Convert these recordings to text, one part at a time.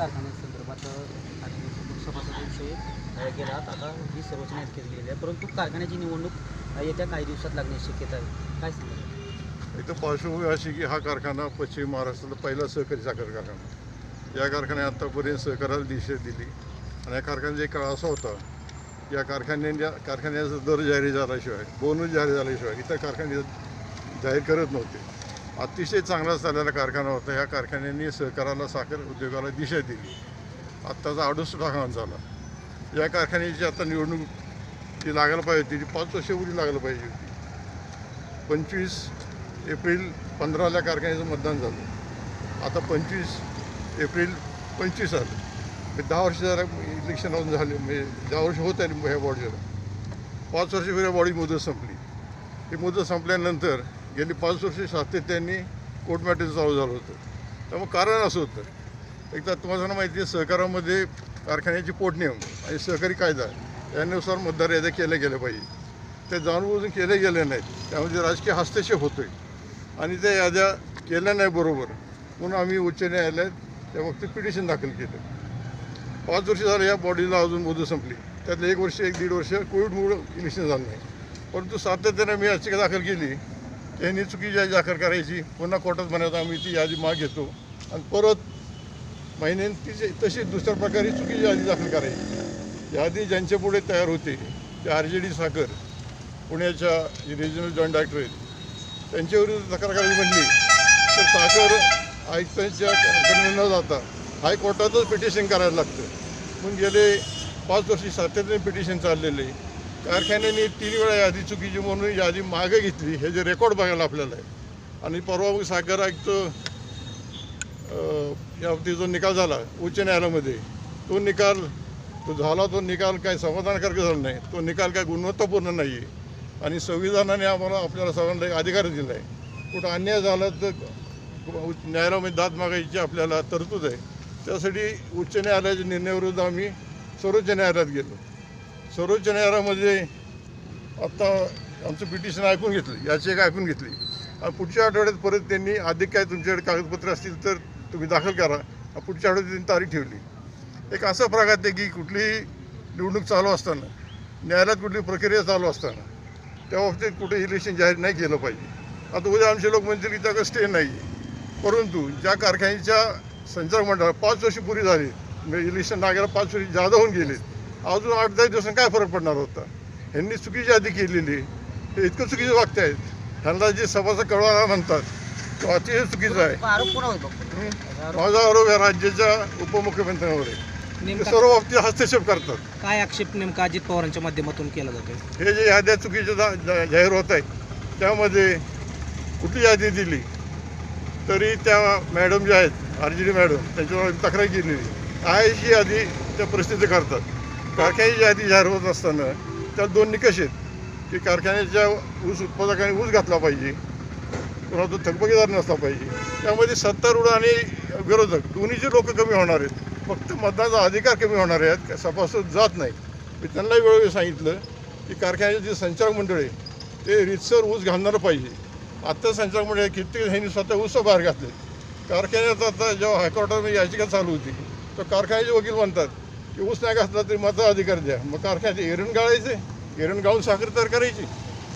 कारखान्यासंदर्भात आधी सभासद विषयी आता ही सर्वोच्च न्यायालयात केली गेली आहे. परंतु कारखान्याची निवडणूक येत्या काही दिवसात लागण्याची शक्यता आहे. काय सांगा इथं पार्श्वभूमी अशी की हा कारखाना पश्चिम महाराष्ट्रातला पहिला सहकारी साखर कारखाना. या कारखान्यात आत्तापर्यंत सहकाराला दिशा दिली. आणि या कारखान्याचा एक काळ असा होता या कारखान्याच्या कारखान्याचा दर जाहीर झाल्याशिवाय बोनस जाहीर झाल्याशिवाय इतर कारखाने जाहीर करत नव्हते. अतिशय चांगला चाललेला कारखाना होता. या कारखान्यांनी सहकाराला साखर उद्योगाला दिशा दिली. आत्ताचा अडुसष्ट कारखाना झाला. या कारखान्याची आता निवडणूक ती लागायला पाहिजे होती ती पाच वर्षापूर्वी लागायला पाहिजे होती. पंचवीस एप्रिल पंधराला कारखान्याचं मतदान झालं. आता पंचवीस एप्रिल पंचवीस आलं. म्हणजे दहा वर्ष जरा इलेक्शन अजून झाले म्हणजे दहा वर्ष होत आहे ह्या बॉडीला पाच वर्ष ह्या बॉडी मुदत संपली. ही मुदत संपल्यानंतर गेली पाच वर्ष सातत्याने कोर्ट मॅटर चालू झालं होतं. त्यामुळे कारण असं होतं. एक तर तुम्हाला माहिती आहे सहकारामध्ये कारखान्याची पोटनियम आणि सहकारी कायदा यानुसार मतदार याद्या केल्या गेल्या पाहिजे. ते जाणूनबुजून केले गेले नाहीत. त्यामध्ये राजकीय हस्तक्षेप होतो आहे आणि त्या याद्या केल्या नाही बरोबर म्हणून आम्ही उच्च न्यायालयात त्या बाबतीत पिटिशन दाखल केलं. पाच वर्ष झालं या बॉडीला अजून मुदत संपली. त्यातलं एक वर्ष एक दीड वर्ष कोविडमुळं इलेक्शन झालं नाही. परंतु सातत्याने मी याचिका दाखल केली. यांनी चुकीची यादी दाखल करायची पुन्हा कोर्टात म्हणत आम्ही ती यादी माग घेतो. आणि परत महिन्याने तिचे तशी दुसऱ्या प्रकारे चुकीची यादी दाखल करायची. यादी ज्यांच्या पुढे तयार होते ते आर जे डी साखर पुण्याच्या रिजनल जॉईंट डायरेक्टर आहेत त्यांच्याविरुद्ध तक्रार करायची म्हणली. तर साखर आयुक्तांच्या कडे न जाता हायकोर्टातच पिटिशन करायला लागतं. पण गेले पाच वर्षी सातत्याने पिटिशन चाललेले कारखान्याने तीन वेळा यादी चुकीची म्हणून यादी मागे घेतली. हे जे रेकॉर्ड बघायला आपल्याला आहे. आणि परवा मग साखर आयुक्त यावरती जो निकाल झाला उच्च न्यायालयामध्ये तो निकाल तो झाला तो निकाल काय समाधानकारक झाला नाही. तो निकाल काय गुणवत्तापूर्ण नाही आहे आणि संविधानाने आम्हाला आपल्याला सर्वांना एक अधिकार दिला आहे कुठं अन्याय झाला तर उच्च न्यायालयामध्ये दाद मागायची आपल्याला तरतूद आहे. त्यासाठी उच्च न्यायालयाच्या निर्णयाविरुद्ध आम्ही सर्वोच्च न्यायालयात गेलो. सर्वोच्च न्यायालयामध्ये आत्ता आमचं पिटिशन ऐकून घेतलं याची एक ऐकून घेतली. आणि पुढच्या आठवड्यात परत त्यांनी अधिक काय तुमच्याकडे कागदपत्र असतील तर तुम्ही दाखल करा. पुढच्या आठवड्यात त्यांनी तारीख ठेवली. एक असा प्रकार आहे की कुठलीही निवडणूक चालू असताना न्यायालयात कुठली प्रक्रिया चालू असताना त्या बाबतीत कुठे इलेक्शन जाहीर नाही केलं पाहिजे. आता उद्या आमचे लोक म्हणतील की त्याचा स्टे नाही आहे परंतु ज्या कारखान्याच्या संचालक मंडळाला पाच वर्ष पुरी झाली म्हणजे इलेक्शन लागायला पाच वर्ष जादा होऊन गेले अजून आठ दहा दिवसांनी काय फरक पडणार होता? ह्यांनी चुकीची यादी केलेली. हे इतकं चुकीचं वागतायत ह्यांना जे सभासद कळवायला म्हणतात तो अतिशय चुकीचं आहे. माझा आरोप या राज्याच्या उपमुख्यमंत्र्यांवर आहे. ते सर्व बाबतीत हस्तक्षेप करतात. काय आक्षेप नेमका अजित पवारांच्या माध्यमातून केला जातोय? हे जे याद्या चुकीच्या जा- जा- जाहीर होत आहेत त्यामध्ये कुठली यादी दिली? तरी त्या मॅडम ज्या आहेत आर जी डी मॅडम त्यांच्यावर आम्ही तक्रार केलेली. आहे अशी यादी त्या प्रसिद्ध करतात. कारखान्याची यादी जाहीर होत असताना त्यात दोन निकष आहेत की कारखान्याच्या ऊस उत्पादकाने ऊस घातला पाहिजे पुन्हा तो थकबकीदार नसला पाहिजे त्यामध्ये सत्तारूढ आणि विरोधक दोन्हीचे लोक कमी होणार आहेत फक्त मतदानाचा अधिकार कमी होणार आहेत सभासद जात नाही मी त्यांनाही वेळोवेळी सांगितलं की कारखान्याचे जे संचालक मंडळ आहे ते रितसर ऊस घालणारं पाहिजे. आत्ता संचालक मंडळ कित्येक ह्यांनी स्वतः ऊस बाहेर घातले कारखान्यात आता जेव्हा हायकोर्टामध्ये याचिका चालू होती तर कारखान्याचे वकील म्हणतात की ऊस नाही घातला तरी मताधिकार द्या. मग कारखान्याचे एरण गाळायचे एरण गाळून साखर तयार करायची.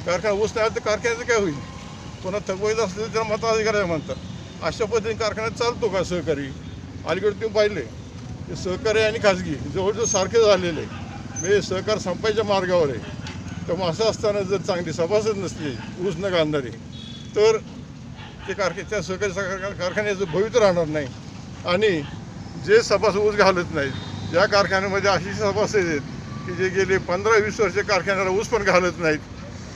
कारखाना ऊस नाही आला तर कारखान्याचं काय होईल? कोणा थकवायचं असलं तर त्याला मताधिकार आहे म्हणतात. अशा पद्धतीने कारखान्यात चालतो का सहकारी? अलीकडे तुम्ही पाहिले की सहकारी आणि खाजगी जवळजवळ सारखे झालेले आहे. म्हणजे सहकार संपायच्या मार्गावर आहे. तर मग असं असताना जर चांगली सभासद नसली ऊस न घालणारी तर ते कारखे त्या सहकारी कारखान्याचं भवित राहणार नाही. आणि जे सभासद ऊस घालत नाहीत ज्या कारखान्यामध्ये अशी सभासद आहेत की जे गेले पंधरा वीस वर्ष कारखान्याला ऊस पण घालत नाहीत.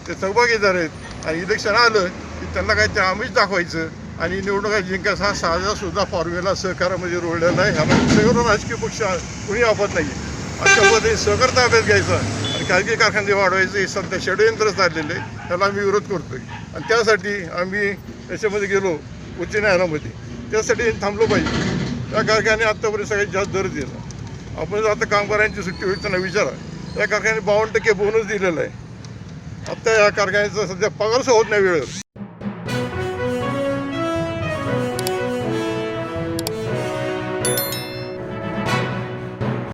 ते सहभागीदार आहेत. आणि इलेक्शन आलं की त्यांना काहीतरी आमिष दाखवायचं. आणि निवडणुका जिंकायचा हा साधासुद्धा फॉर्म्युला सहकारामध्ये रोडलेला आहे. ह्याला सगळं राजकीय पक्ष कुणी आपत नाही अशा पद्धतीने सहकार ताब्यात घ्यायचा. आणि खाजगी कारखाने वाढवायचे. हे सध्या षडयंत्र चाललेलं आहे त्याला आम्ही विरोध करतो आहे आणि त्यासाठी आम्ही याच्यामध्ये गेलो उच्च न्यायालयामध्ये. त्यासाठी थांबलो पाहिजे. त्या कारखाने आत्तापर्यंत सगळ्यात जास्त दर दिला. आपण जर आता कामगारांची सुट्टी होईल त्यांना विचारा. या कारखान्याने बावन्न टक्के बोनस दिलेला आहे. आत्ता या कारखान्याचा सध्या पगारच होत नाही वेळेवर.